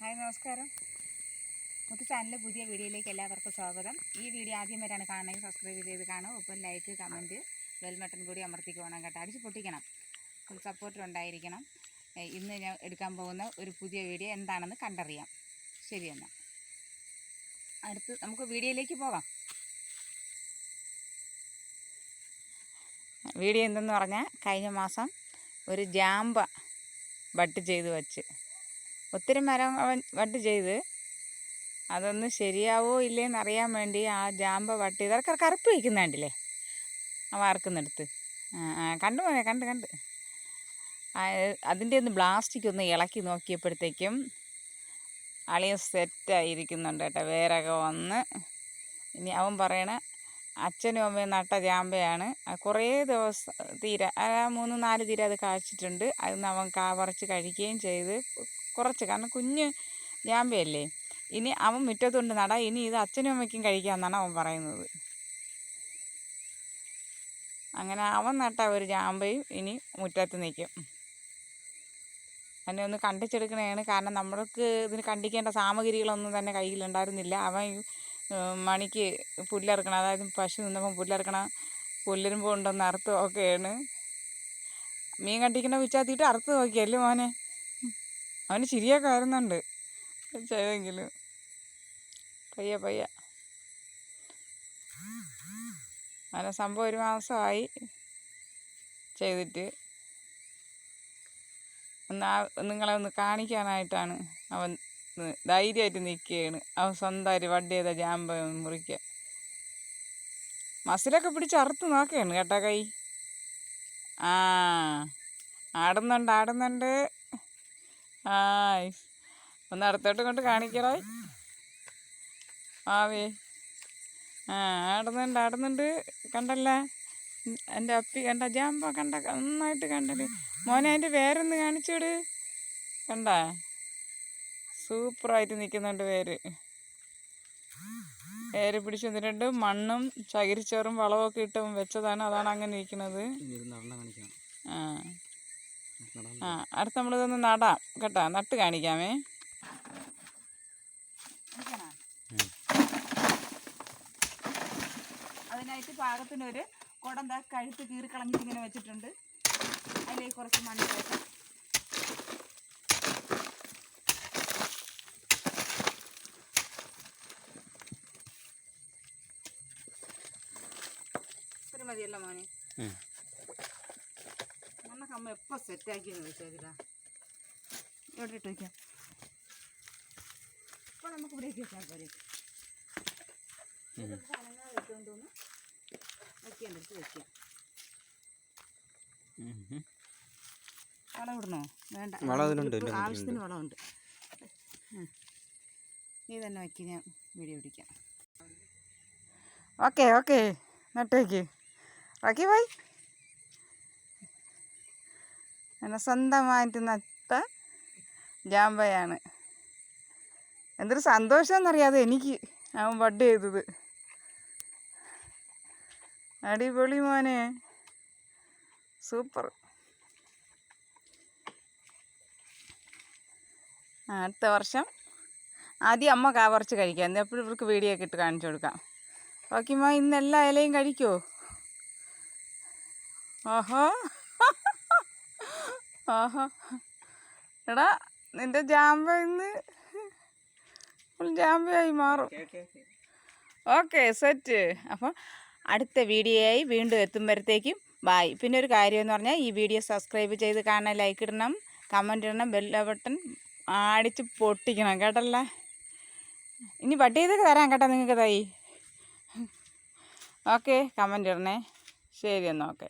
Hi നമസ്കാരം. മുത്ത് ചാനലിലെ പുതിയ വീഡിയോയിലേക്ക് എല്ലാവർക്കും സ്വാഗതം. ഈ വീഡിയോ ആദ്യം വരെയാണ് കാണണമെങ്കിൽ സബ്സ്ക്രൈബ് ചെയ്ത് കാണും ഒപ്പം ലൈക്ക് കമന്റ് ബെൽ ബട്ടൺ കൂടി അമർത്തിക്ക് കേട്ടോ. അടിച്ച് പൊട്ടിക്കണം. ഫുൾ സപ്പോർട്ടർ ഉണ്ടായിരിക്കണം. ഇന്ന് ഞാൻ എടുക്കാൻ പോകുന്ന ഒരു പുതിയ വീഡിയോ എന്താണെന്ന് കണ്ടറിയാം. ശരി എന്നാൽ അടുത്ത് നമുക്ക് വീഡിയോയിലേക്ക് പോകാം. വീഡിയോ എന്തെന്ന് പറഞ്ഞാൽ കഴിഞ്ഞ മാസം ഒരു ജാമ്പ ബട്ട് ചെയ്ത് വച്ച്. ഒത്തിരി മരം അവൻ വട്ട് ചെയ്ത്. അതൊന്ന് ശരിയാവോ ഇല്ലേന്ന് അറിയാൻ വേണ്ടി ആ ജാമ്പ വട്ട് ചെയ്ത്. അതൊക്കെ കറുപ്പ് വയ്ക്കുന്ന കണ്ടില്ലേ? ആ വാർക്കുന്നെടുത്ത്. കണ്ടു മോനെ കണ്ട് കണ്ട്. അതിന്റെ ഒന്ന് പ്ലാസ്റ്റിക് ഒന്ന് ഇളക്കി നോക്കിയപ്പോഴത്തേക്കും അളിയ സെറ്റായിരിക്കുന്നുണ്ട് കേട്ടോ. വേരൊക്കെ വന്ന് ഇനി അവൻ പറയണ അച്ഛനും അമ്മയും നട്ട ജാമ്പയാണ്. കുറേ ദിവസം തീര മൂന്ന് നാല് തീര അത് കാഴ്ചിട്ടുണ്ട് അതിന്ന് അവൻ കാ പറിച്ച് കഴിക്കുകയും ചെയ്ത് കുറച്ച്. കാരണം കുഞ്ഞ് ജാമ്പയല്ലേ ഇനി അവൻ മുറ്റത്തുണ്ട്. നട ഇനി ഇത് അച്ഛനും അമ്മയ്ക്കും കഴിക്കാമെന്നാണ് അവൻ പറയുന്നത്. അങ്ങനെ അവൻ നട്ട ഒരു ജാമ്പയും ഇനി മുറ്റത്ത് നിൽക്കും. അതിനെ ഒന്ന് കണ്ടിച്ചെടുക്കണതാണ് കാരണം നമ്മൾക്ക് ഇതിന് കണ്ടിക്കേണ്ട സാമഗ്രികളൊന്നും തന്നെ കയ്യിലുണ്ടായിരുന്നില്ല. അവൻ മണിക്ക് പുല്ലിറക്കണം അതായത് പശു നിന്നപ്പം പുല്ലിറക്കണം പുല്ലരുമ്പോൾ അറുത്ത് നോക്കുകയാണ് മീൻ കണ്ടിക്കണ വിച്ചാത്തിയിട്ട് അറുത്ത് നോക്കിയല്ലേ മോനെ? അവന് ചിരിയൊക്കെ വരുന്നുണ്ട് ചെയ്തെങ്കിലും. പയ്യ പയ്യ. അങ്ങനെ സംഭവം ഒരു മാസമായി ചെയ്തിട്ട്. ഒന്ന് നിങ്ങളെ ഒന്ന് കാണിക്കാനായിട്ടാണ് അവൻ ധൈര്യമായിട്ട് നിൽക്കുകയാണ്. അവൻ സ്വന്തമായിട്ട് വഡ് ചെയ്ത ജാമ്പ മുറിക്ക. മസിലൊക്കെ പിടിച്ച് അറുത്ത് നോക്കുകയാണ് കേട്ടോ കൈ. ആ ആടുന്നുണ്ട് ആടുന്നുണ്ട്. ആയ് ഒന്ന് അടുത്തോട്ട് കൊണ്ട് കാണിക്കറായി ആവേ. ആ ആടുന്നുണ്ട് ആടുന്നുണ്ട്. കണ്ടല്ലേ? എന്റെ അപ്പി കണ്ട ജാമ്പ കണ്ട നന്നായിട്ട് കണ്ടത്. മോനെ അതിന്റെ വേരൊന്ന് കാണിച്ചോട്. കണ്ട? സൂപ്പറായിട്ട് നിൽക്കുന്നുണ്ട് വേര് വേര് പിടിച്ച് നിന്നിട്ടുണ്ട് മണ്ണും ചകിരിച്ചോറും വളമൊക്കെ ഇട്ടും വെച്ചതാണ്. അതാണ് അങ്ങനെ നിൽക്കുന്നത് ആ. ആ അടുത്ത് നമ്മളിതൊന്ന് നടാം കേട്ടോ നട്ട് കാണിക്കാമേ. അതിനായിട്ട് പാകത്തിനൊരു കുടം കൊടന്ത കഴുത്ത് കീറിക്കളഞ്ഞിട്ട് ഇങ്ങനെ വെച്ചിട്ടുണ്ട്. അതിലേക്ക് കുറച്ച് മണ്ണ് വെക്കാം ഇത്ര മതിയല്ലോ മോനെ. മണ്ണൊക്കെ അമ്മ എപ്പോൾ സെറ്റാക്കിയെന്ന് വെച്ചേക്കില്ല ഇവിടെ ഇട്ട് വയ്ക്കാം ഇപ്പോൾ നമുക്ക് ഇവിടേക്ക് വെച്ചാൽ വെക്കേണ്ടടുത്ത് വെക്കാം. വളം ഇടണോ? വേണ്ട. ആവശ്യത്തിന് വളമുണ്ട്. നീ തന്നെ വയ്ക്കി ഞാൻ വീഡിയോ പിടിക്കാം. Okay okay. നട്ടേക്ക്. Okay bye. അങ്ങനെ സ്വന്തമായിട്ട് നട്ട ജാമ്പയാണ്. എന്തൊരു സന്തോഷം എന്നറിയാതെ എനിക്ക് അവൻ ബഡ് ചെയ്തത്. അടിപൊളി മോനെ. സൂപ്പർ. അടുത്ത വർഷം ആദ്യം അമ്മ കാ പറിച്ച് കഴിക്കാം എപ്പോഴും ഇവർക്ക് വീഡിയോ ഒക്കെ ഇട്ട് കാണിച്ചു കൊടുക്കാം. ഓക്കെമ്മ ഇന്ന് എല്ലാ ഇലയും കഴിക്കുമോ ഓഹോ. ഓഹോ എടാ നിന്റെ ജാമ്പന്ന് ഫുൾ ജാമ്പയായി മാറും. Okay set. അപ്പം അടുത്ത വീഡിയോയായി വീണ്ടും എത്തുമ്പോഴത്തേക്കും ബായ് പിന്നെ ഒരു കാര്യം എന്ന് പറഞ്ഞാൽ ഈ വീഡിയോ സബ്സ്ക്രൈബ് ചെയ്ത് കാണാൻ ലൈക്ക് ഇടണം കമന്റ് ഇടണം ബെല്ല ബട്ടൺ അടിച്ച് പൊട്ടിക്കണം കേട്ടല്ലേ? ഇനി പട്ടി ചെയ്തൊക്കെ തരാം കേട്ടോ നിങ്ങൾക്ക് തൈ ഓക്കെ കമന്റ് ഇടണേ. ശരി എന്നാൽ ഓക്കെ.